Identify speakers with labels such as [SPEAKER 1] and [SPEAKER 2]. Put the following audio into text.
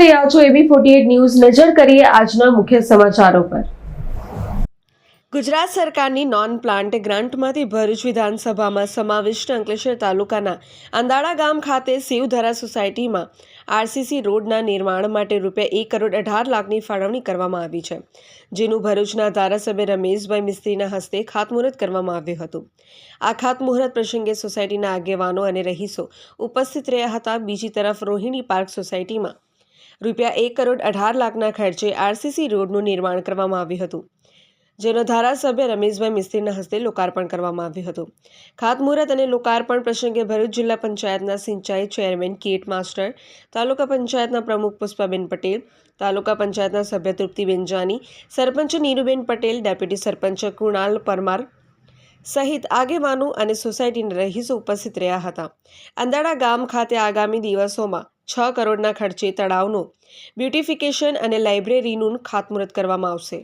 [SPEAKER 1] રહ્યા છો એબી forty news. નજર કરીએ આજના મુખ્ય સમાચારો પર. ગુજરાત સરકારની નોન પ્લાન્ટ ગ્રાન્ટમાંથી ભરૂચ વિધાનસભામાં સમાવિષ્ટ અંકલેશ્વર તાલુકાના અંદાળા ગામ ખાતે શિવધરા સોસાયટીમાં આરસીસી રોડના નિર્માણ માટે રૂપિયા એક કરોડ અઢાર લાખની ફાળવણી કરવામાં આવી છે, જેનું ભરૂચના ધારાસભ્ય રમેશભાઈ મિસ્ત્રીના હસ્તે ખાતમુહૂર્ત કરવામાં આવ્યું હતું. આ ખાતમુહૂર્ત પ્રસંગે સોસાયટીના આગેવાનો અને રહીશો ઉપસ્થિત રહ્યા હતા. બીજી તરફ રોહિણી પાર્ક સોસાયટીમાં રૂપિયા એક કરોડ અઢાર લાખના ખર્ચે આરસીસી રોડનું નિર્માણ કરવામાં આવ્યું હતું, જેનો ધારાસભ્ય રમેશભાઈ મિસ્ત્રીના હસ્તે લોકાર્પણ કરવામાં આવ્યું હતું. ખાતમુહૂર્ત અને લોકાર્પણ પ્રસંગે ભરૂચ જિલ્લા પંચાયતના સિંચાઈ ચેરમેન કેટ માસ્ટર, તાલુકા પંચાયતના પ્રમુખ પુષ્પાબેન પટેલ, તાલુકા પંચાયતના સભ્ય તૃપ્તિબેન જાની, સરપંચ નીરુબેન પટેલ, ડેપ્યુટી સરપંચ કૃણાલ પરમાર સહિત આગેવાનો અને સોસાયટીના રહીશો ઉપસ્થિત રહ્યા હતા. અંદાડા ગામ ખાતે આગામી દિવસોમાં છ કરોડના ખર્ચે તળાવનું બ્યુટિફિકેશન અને લાઇબ્રેરીનું ખાતમુહૂર્ત કરવામાં આવશે.